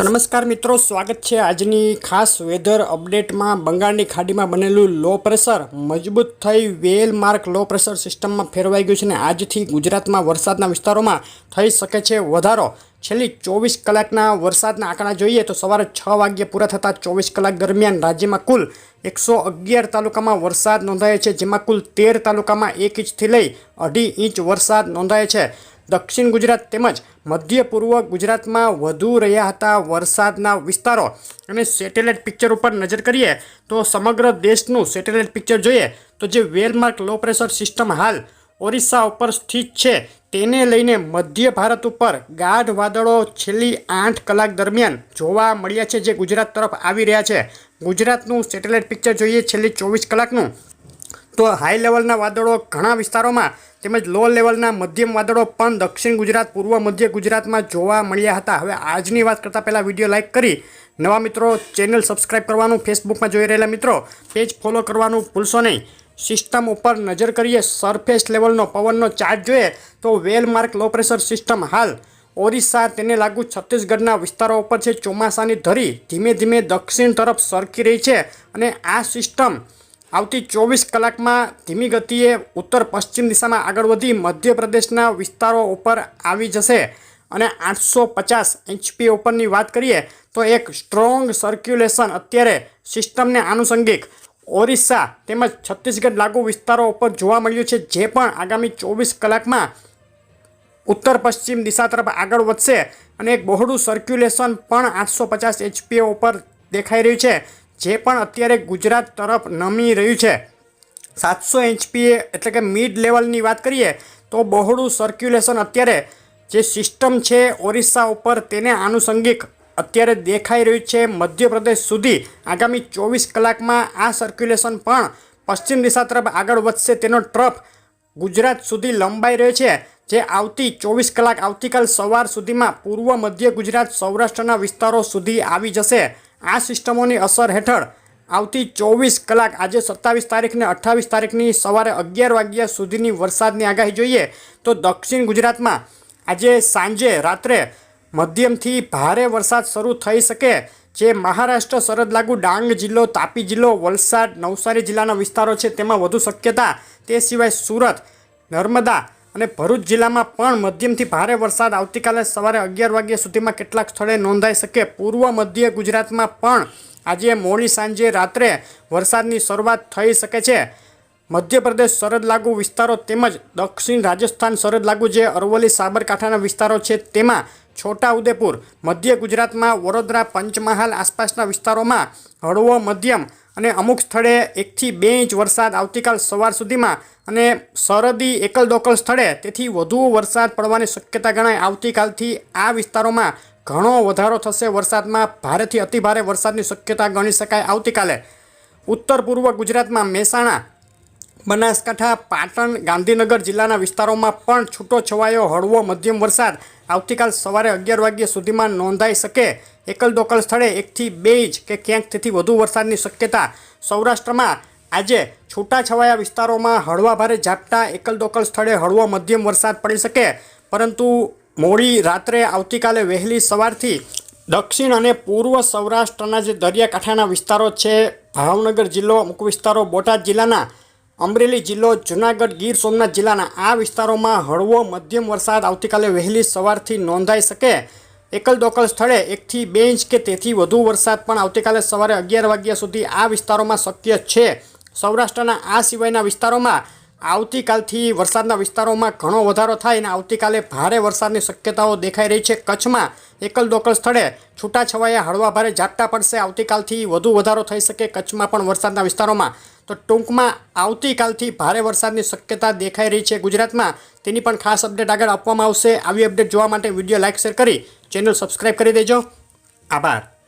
તો નમસ્કાર મિત્રો, સ્વાગત છે આજની ખાસ વેધર અપડેટમાં બંગાળની ખાડીમાં બનેલું લો પ્રેશર મજબૂત થઈ વેલ માર્ક લો પ્રેશર સિસ્ટમમાં ફેરવાઈ ગયું છે અને આજથી ગુજરાતમાં વરસાદના વિસ્તારોમાં થઈ શકે છે વધારો. છેલ્લી ચોવીસ કલાકના વરસાદના આંકડા જોઈએ તો સવારે છ વાગ્યે પૂરા થતાં ચોવીસ કલાક દરમિયાન રાજ્યમાં કુલ એકસો અગિયાર તાલુકામાં વરસાદ નોંધાયો છે, જેમાં કુલ તેર તાલુકામાં એક ઇંચથી લઈ અઢી ઇંચ વરસાદ નોંધાયો છે. દક્ષિણ ગુજરાત તેમજ મધ્ય પૂર્વ ગુજરાતમાં વધુ રહ્યા હતા વરસાદના વિસ્તારો. અને સેટેલાઇટ પિક્ચર ઉપર નજર કરીએ તો સમગ્ર દેશનું સેટેલાઇટ પિક્ચર જોઈએ તો જે વેલમાર્ક લો પ્રેશર સિસ્ટમ હાલ ઓરિસ્સા ઉપર સ્થિત છે તેને લઈને મધ્ય ભારત ઉપર ગાઢ વાદળો છેલ્લી આઠ કલાક દરમિયાન જોવા મળ્યા છે જે ગુજરાત તરફ આવી રહ્યા છે. ગુજરાતનું સેટેલાઇટ પિક્ચર જોઈએ છેલ્લી ચોવીસ કલાકનું. તો હાઈ લેવલના વાદળો ઘણા વિસ્તારોમાં તેમજ લો લેવલના મધ્યમ વાદળો પણ દક્ષિણ ગુજરાત, પૂર્વ મધ્ય ગુજરાતમાં જોવા મળ્યા હતા. હવે આજની વાત કરતાં પહેલાં વીડિયો લાઇક કરી, નવા મિત્રો ચેનલ સબસ્ક્રાઇબ કરવાનું ફેસબુકમાં જોઈ રહેલા મિત્રો પેજ ફોલો કરવાનું ભૂલશો નહીં. સિસ્ટમ ઉપર નજર કરીએ સરફેસ લેવલનો પવનનો ચાર્જ જોઈએ તો well mark low pressure system હાલ. ઓરિસ્સા તેને લાગુ છત્તીસગઢના વિસ્તારો ઉપર છે. ચોમાસાની ધરી ધીમે ધીમે દક્ષિણ તરફ સરકી રહી છે અને આ સિસ્ટમ આવતી ચોવીસ કલાકમાં ધીમી ગતિએ ઉત્તર પશ્ચિમ દિશામાં આગળ વધી મધ્યપ્રદેશના વિસ્તારો ઉપર આવી જશે. અને આઠસો પચાસ એચપી ઉપરની વાત કરીએ તો એક સ્ટ્રોંગ સર્ક્યુલેશન અત્યારે સિસ્ટમને આનુષંગિક. ઓરિસ્સા તેમજ છત્તીસગઢ લાગુ વિસ્તારો ઉપર જોવા મળ્યું છે, જે પણ આગામી ચોવીસ કલાકમાં ઉત્તર પશ્ચિમ દિશા તરફ આગળ વધશે. અને એક બહોળું સર્ક્યુલેશન પણ આઠસો પચાસ એચપીઓ ઉપર દેખાઈ રહ્યું છે. જે પણ અત્યારે ગુજરાત તરફ નમી રહ્યું છે. સાતસો એચપીએ એટલે કે મિડ લેવલની વાત કરીએ, તો બહોળું સર્ક્યુલેશન અત્યારે જે સિસ્ટમ છે ઓરિસ્સા ઉપર તેને આનુષંગિક અત્યારે દેખાઈ રહ્યું છે મધ્યપ્રદેશ સુધી. આગામી ચોવીસ કલાકમાં આ સર્ક્યુલેશન પણ પશ્ચિમ દિશા તરફ આગળ વધશે તેનો ટ્રફ ગુજરાત સુધી લંબાઈ રહ્યો છે. જે આવતી ચોવીસ કલાક આવતીકાલ સવાર સુધીમાં પૂર્વ મધ્ય ગુજરાત સૌરાષ્ટ્રના વિસ્તારો સુધી આવી જશે. આ સિસ્ટમોની અસર હેઠળ આવતી ચોવીસ કલાક આજે સત્તાવીસ તારીખને અઠ્ઠાવીસ તારીખની સવારે અગિયાર વાગ્યા સુધીની વરસાદની આગાહી જોઈએ તો દક્ષિણ ગુજરાતમાં આજે સાંજે રાત્રે મધ્યમથી ભારે વરસાદ શરૂ થઈ શકે જે મહારાષ્ટ્ર, સરહદ લાગુ, ડાંગ જિલ્લો, તાપી જિલ્લો, વલસાડ, નવસારી જિલ્લાના વિસ્તારો છે. તેમાં વધુ શક્યતા. તે સિવાય સુરત, નર્મદા અને ભરૂચ જિલ્લામાં પણ મધ્યમથી ભારે વરસાદ આવતીકાલે સવારે અગિયાર વાગ્યા સુધીમાં કેટલાક સ્થળે નોંધાઈ શકે. પૂર્વ મધ્ય ગુજરાતમાં પણ આજે મોડી સાંજે રાત્રે વરસાદની શરૂઆત થઈ શકે છે. મધ્યપ્રદેશ સરહદ લાગુ વિસ્તારો તેમજ દક્ષિણ રાજસ્થાન સરહદ લાગુ જે અરવલ્લી, સાબરકાંઠાના વિસ્તારો છે તેમાં છોટા ઉદેપુર મધ્ય ગુજરાતમાં વડોદરા, પંચમહાલ આસપાસના વિસ્તારોમાં હળવો મધ્યમ અને અમુક સ્થળે એકથી બે ઇંચ વરસાદ આવતીકાલ સવાર સુધીમાં અને સરહદી એકલ દોકલ સ્થળે તેથી વધુ વરસાદ પડવાની શક્યતા ગણાય. આવતીકાલથી આ વિસ્તારોમાં ઘણો વધારો થશે. વરસાદમાં ભારેથી અતિભારે વરસાદની શક્યતા ગણી શકાય. આવતીકાલે ઉત્તર પૂર્વ ગુજરાતમાં મહેસાણા બનાસકાંઠા, પાટણ, ગાંધીનગર જિલ્લાના વિસ્તારોમાં પણ છૂટો છવાયો હળવો મધ્યમ વરસાદ આવતીકાલ સવારે અગિયાર વાગ્યા સુધીમાં નોંધાઈ શકે. એકલ દોકલ સ્થળે એકથી બે ઇંચ કે ક્યાંક તેથી વધુ વરસાદની શક્યતા સૌરાષ્ટ્રમાં. આજે છૂટાછવાયા વિસ્તારોમાં હળવા ભારે ઝાપટા એકલ દોકલ સ્થળે હળવો મધ્યમ વરસાદ પડી શકે. પરંતુ મોડી રાત્રે આવતીકાલે વહેલી સવારથી દક્ષિણ અને પૂર્વ સૌરાષ્ટ્રના જે દરિયાકાંઠાના વિસ્તારો છે, ભાવનગર જિલ્લો, અમુક વિસ્તારો, બોટાદ જિલ્લાના અમરેલી જિલ્લો જુનાગઢ ગીર સોમનાથ જિલ્લાના આ વિસ્તારોમાં હળવો મધ્યમ વરસાદ આવતીકાલે વહેલી સવારથી નોંધાઈ શકે. એકલ દોકલ સ્થળે એકથી બે ઇંચ કે તેથી વધુ વરસાદ પણ આવતીકાલે સવારે અગિયાર વાગ્યા સુધી આ વિસ્તારોમાં શક્ય છે. સૌરાષ્ટ્રના આ સિવાયના વિસ્તારોમાં આવતીકાલથી વરસાદના વિસ્તારોમાં ઘણો વધારો થાય અને આવતીકાલે ભારે વરસાદની શક્યતાઓ દેખાઈ રહી છે. કચ્છમાં એકલ દોકલ સ્થળે છૂટાછવાયા હળવા ભારે ઝાપટા પડશે. આવતીકાલથી વધુ વધારો થઈ શકે કચ્છમાં પણ વરસાદના વિસ્તારોમાં. તો ટૂંકમાં આવતીકાલથી ભારે વરસાદની શક્યતા દેખાઈ રહી છે ગુજરાતમાં. તેની પણ ખાસ અપડેટ આગળ આપવામાં આવશે. આવી અપડેટ જોવા માટે વીડિયો લાઇક, શેર કરી ચેનલ સબસ્ક્રાઈબ કરી દેજો. આભાર.